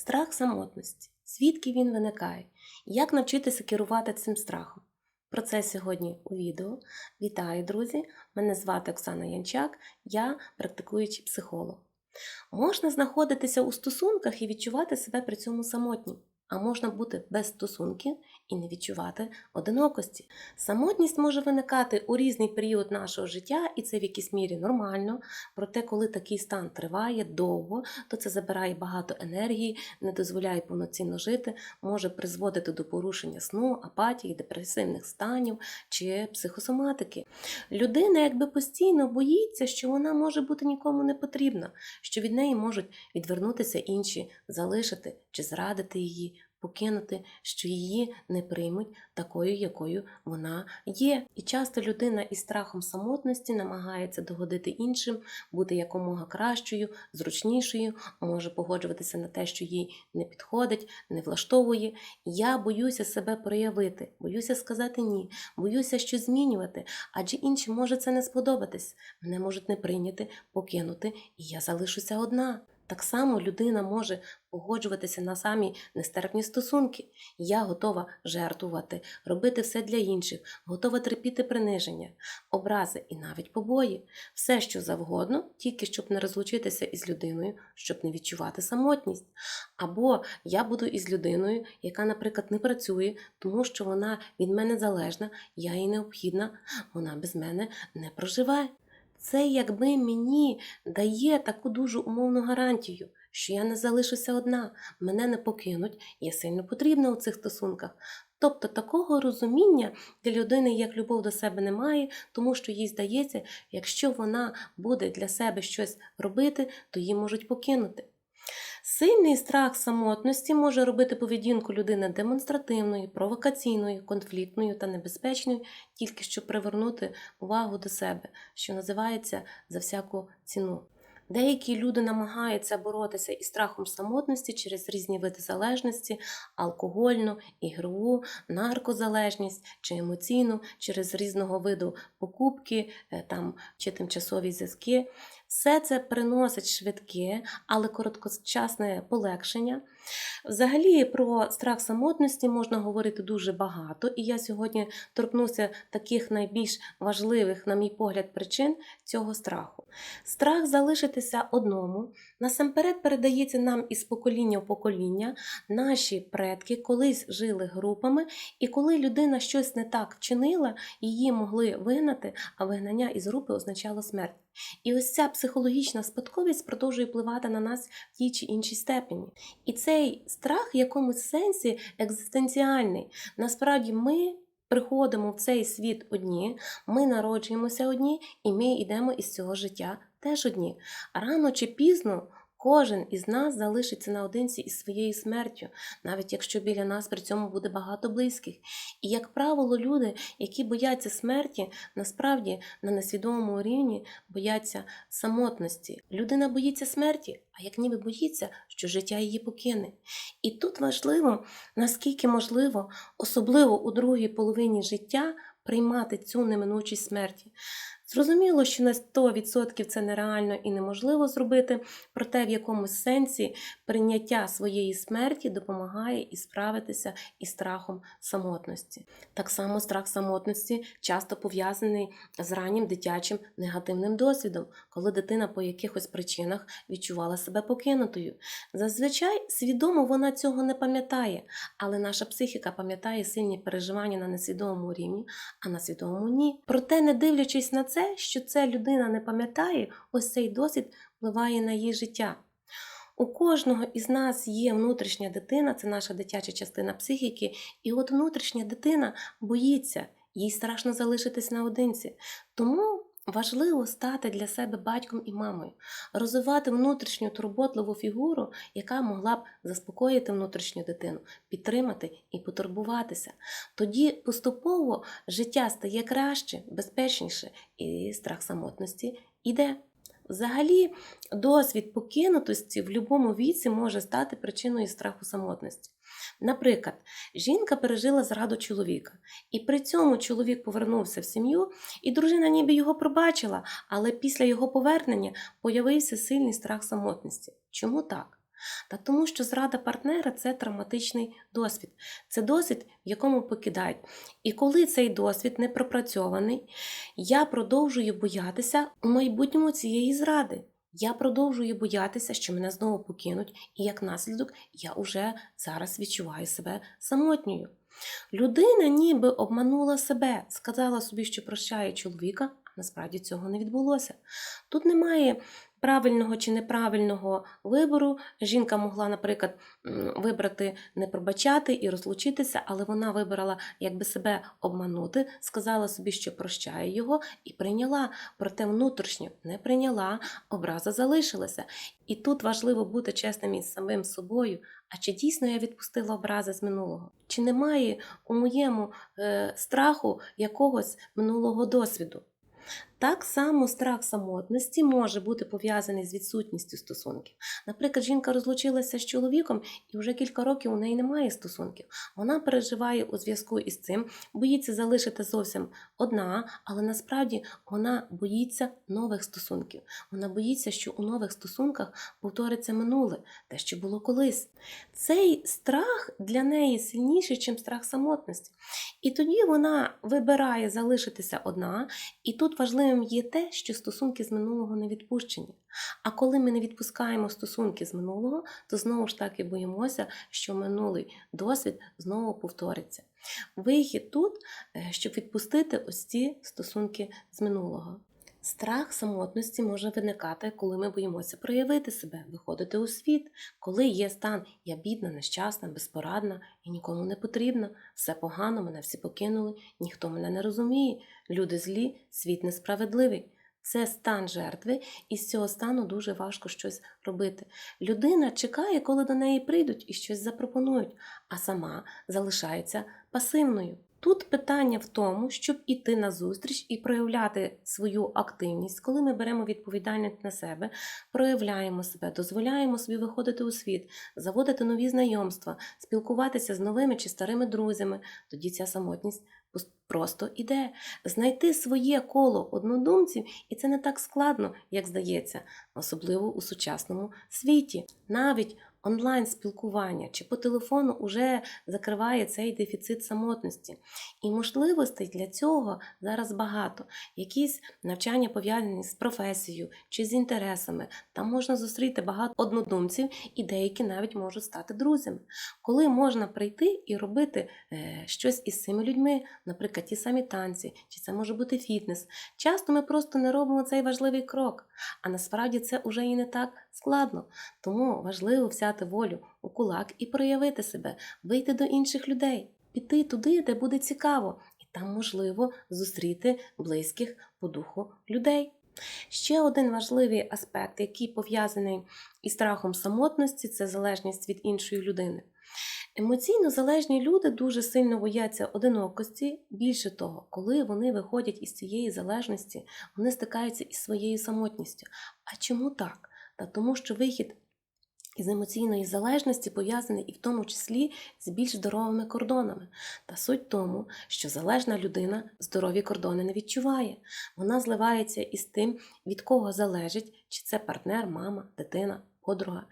Страх самотності. Звідки він виникає? Як навчитися керувати цим страхом? Про це сьогодні у відео. Вітаю, друзі! Мене звати Оксана Янчак, я практикуючий психолог. Можна знаходитися у стосунках і відчувати себе при цьому самотнім, а можна бути без стосунків і не відчувати одинокості. Самотність може виникати у різний період нашого життя, і це в якійсь мірі нормально. Проте, коли такий стан триває довго, то це забирає багато енергії, не дозволяє повноцінно жити, може призводити до порушення сну, апатії, депресивних станів чи психосоматики. Людина якби постійно боїться, що вона може бути нікому не потрібна, що від неї можуть відвернутися інші, залишити чи зрадити її, покинути, що її не приймуть такою, якою вона є. І часто людина із страхом самотності намагається догодити іншим, бути якомога кращою, зручнішою, може погоджуватися на те, що їй не підходить, не влаштовує. Я боюся себе проявити, боюся сказати ні, боюся щось змінювати, адже іншим може це не сподобатись. Мене можуть не прийняти, покинути, і я залишуся одна. Так само людина може погоджуватися на самі нестерпні стосунки. Я готова жертвувати, робити все для інших, готова терпіти приниження, образи і навіть побої. Все, що завгодно, тільки щоб не розлучитися із людиною, щоб не відчувати самотність. Або я буду із людиною, яка, наприклад, не працює, тому що вона від мене залежна, я їй необхідна, вона без мене не проживає. Це якби мені дає таку дуже умовну гарантію, що я не залишуся одна, мене не покинуть, я сильно потрібна у цих стосунках. Тобто такого розуміння для людини як любов до себе немає, тому що їй здається, якщо вона буде для себе щось робити, то її можуть покинути. Сильний страх самотності може робити поведінку людини демонстративною, провокаційною, конфліктною та небезпечною, тільки щоб привернути увагу до себе, що називається за всяку ціну. Деякі люди намагаються боротися із страхом самотності через різні види залежності, алкогольну, ігрову, наркозалежність чи емоційну, через різного виду покупки е, там, чи тимчасові зв'язки. Все це приносить швидке, але короткочасне полегшення. Взагалі про страх самотності можна говорити дуже багато, і я сьогодні торкнуся таких найбільш важливих, на мій погляд, причин цього страху. Страх залишитися одному насамперед передається нам із покоління в покоління. Наші предки колись жили групами, і коли людина щось не так вчинила, її могли вигнати, а вигнання із групи означало смерть. І ось ця психологічна спадковість продовжує впливати на нас в тій чи іншій степені. І цей страх в якомусь сенсі екзистенціальний. Насправді ми. Приходимо в цей світ одні, ми народжуємося одні, і ми йдемо із цього життя теж одні. Рано чи пізно кожен із нас залишиться наодинці із своєю смертю, навіть якщо біля нас при цьому буде багато близьких. І, як правило, люди, які бояться смерті, насправді на несвідомому рівні бояться самотності. Людина боїться смерті, а як ніби боїться, що життя її покине. І тут важливо, наскільки можливо, особливо у другій половині життя, приймати цю неминучість смерті. Зрозуміло, що на 100% це нереально і неможливо зробити, проте в якомусь сенсі прийняття своєї смерті допомагає і справитися із страхом самотності. Так само страх самотності часто пов'язаний з раннім дитячим негативним досвідом, коли дитина по якихось причинах відчувала себе покинутою. Зазвичай свідомо вона цього не пам'ятає, але наша психіка пам'ятає сильні переживання на несвідомому рівні, а на свідомому ні. Проте, не дивлячись на це, що це людина не пам'ятає, ось цей досвід впливає на її життя. У кожного із нас є внутрішня дитина, це наша дитяча частина психіки, і от внутрішня дитина боїться, їй страшно залишитись наодинці. Тому важливо стати для себе батьком і мамою, розвивати внутрішню турботливу фігуру, яка могла б заспокоїти внутрішню дитину, підтримати і потурбуватися. Тоді поступово життя стає краще, безпечніше, і страх самотності йде. Взагалі, досвід покинутості в будь-якому віці може стати причиною страху самотності. Наприклад, жінка пережила зраду чоловіка, і при цьому чоловік повернувся в сім'ю, і дружина ніби його пробачила, але після його повернення появився сильний страх самотності. Чому так? Та тому, що зрада партнера це травматичний досвід, це досвід, в якому покидають. І коли цей досвід не пропрацьований, я продовжую боятися у майбутньому цієї зради. Я продовжую боятися, що мене знову покинуть, і як наслідок я уже зараз відчуваю себе самотньою. Людина ніби обманула себе, сказала собі, що прощає чоловіка, а насправді цього не відбулося. Тут немає правильного чи неправильного вибору. Жінка могла, наприклад, вибрати не пробачати і розлучитися, але вона вибрала якби себе обманути, сказала собі, що прощає його, і прийняла. Проте внутрішньо не прийняла, образа залишилася. І тут важливо бути чесним із самим собою. А чи дійсно я відпустила образи з минулого? Чи немає у моєму е, страху якогось минулого досвіду? Так само страх самотності може бути пов'язаний з відсутністю стосунків. Наприклад, жінка розлучилася з чоловіком, і вже кілька років у неї немає стосунків. Вона переживає у зв'язку із цим, боїться залишити зовсім одна, але насправді вона боїться нових стосунків. Вона боїться, що у нових стосунках повториться минуле, те, що було колись. Цей страх для неї сильніший, ніж страх самотності. І тоді вона вибирає залишитися одна, і тут важливим є те, що стосунки з минулого не відпущені. А коли ми не відпускаємо стосунки з минулого, то знову ж таки боїмося, що минулий досвід знову повториться. Вихід тут, е, щоб відпустити ось ці стосунки з минулого. Страх самотності може виникати, коли ми боїмося проявити себе, виходити у світ, коли є стан я бідна, нещасна, безпорадна і нікому не потрібна, все погано, мене всі покинули, ніхто мене не розуміє, люди злі, світ несправедливий. Це стан жертви, і з цього стану дуже важко щось робити. Людина чекає, коли до неї прийдуть і щось запропонують, а сама залишається пасивною. Тут питання в тому, щоб іти на зустріч і проявляти свою активність, коли ми беремо відповідальність на себе, проявляємо себе, дозволяємо собі виходити у світ, заводити нові знайомства, спілкуватися з новими чи старими друзями. Тоді ця самотність просто іде. Знайти своє коло однодумців, і це не так складно, як здається, особливо у сучасному світі. Навіть онлайн спілкування чи по телефону вже закриває цей дефіцит самотності. І можливостей для цього зараз багато. Якісь навчання пов'язані з професією чи з інтересами. Там можна зустріти багато однодумців, і деякі навіть можуть стати друзями. Коли можна прийти і робити е, щось із цими людьми, наприклад, ті самі танці, чи це може бути фітнес. Часто ми просто не робимо цей важливий крок, а насправді це вже і не так складно. Тому важливо взяти волю у кулак і проявити себе, вийти до інших людей, піти туди, де буде цікаво, і там можливо зустріти близьких по духу людей. Ще один важливий аспект, який пов'язаний із страхом самотності, це залежність від іншої людини. Емоційно залежні люди дуже сильно бояться одинокості. Більше того, коли вони виходять із цієї залежності, вони стикаються із своєю самотністю. А чому так? Та тому, що вихід із емоційної залежності пов'язаний і в тому числі з більш здоровими кордонами. Та суть тому, що залежна людина здорові кордони не відчуває. Вона зливається із тим, від кого залежить, чи це партнер, мама, дитина, подруга.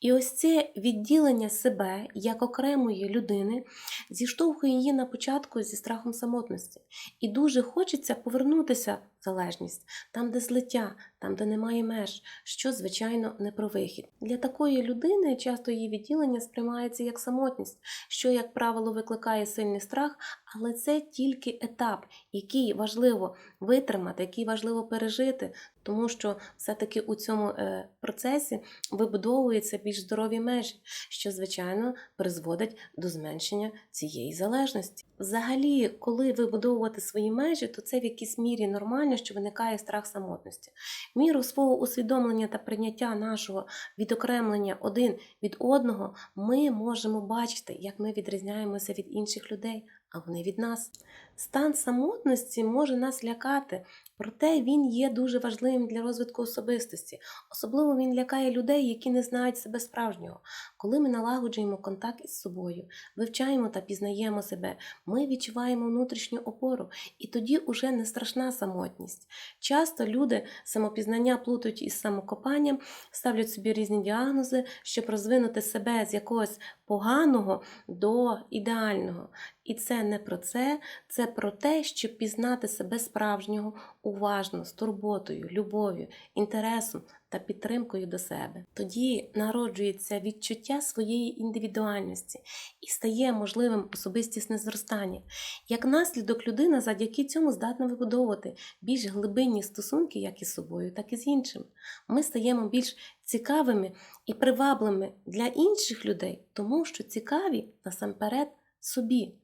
І ось це відділення себе як окремої людини зіштовхує її на початку зі страхом самотності. І дуже хочеться повернутися в залежність, там, де злиття, там, де немає меж, що, звичайно, не про вихід. Для такої людини часто її відділення сприймається як самотність, що, як правило, викликає сильний страх, але це тільки етап, який важливо витримати, який важливо пережити, тому що все-таки у цьому е, процесі вибудовуються більш здорові межі, що, звичайно, призводить до зменшення цієї залежності. Взагалі, коли вибудовувати свої межі, то це в якійсь мірі нормально, що виникає страх самотності. Міру свого усвідомлення та прийняття нашого відокремлення один від одного ми можемо бачити, як ми відрізняємося від інших людей. а вони від нас. Стан самотності може нас лякати, проте він є дуже важливим для розвитку особистості. Особливо він лякає людей, які не знають себе справжнього. Коли ми налагоджуємо контакт із собою, вивчаємо та пізнаємо себе, ми відчуваємо внутрішню опору, і тоді уже не страшна самотність. Часто люди самопізнання плутають із самокопанням, ставлять собі різні діагнози, щоб розвинути себе з якогось поганого до ідеального. І це не про це, це про те, щоб пізнати себе справжнього уважно, з турботою, любов'ю, інтересом та підтримкою до себе. Тоді народжується відчуття своєї індивідуальності і стає можливим особистісне зростання. Як наслідок, людина завдяки цьому здатна вибудовувати більш глибинні стосунки як із собою, так і з іншими. Ми стаємо більш цікавими і привабливими для інших людей, тому що цікаві насамперед собі.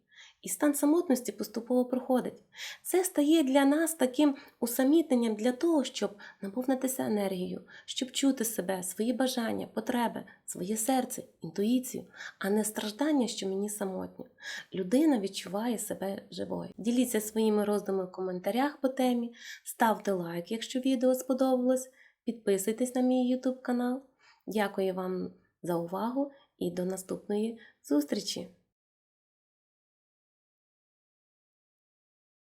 І стан самотності поступово проходить. Це стає для нас таким усамітненням для того, щоб наповнитися енергією, щоб чути себе, свої бажання, потреби, своє серце, інтуїцію, а не страждання, що мені самотньо. Людина відчуває себе живою. Діліться своїми роздумами в коментарях по темі, ставте лайк, якщо відео сподобалось, підписуйтесь на мій YouTube канал. Дякую вам за увагу і до наступної зустрічі!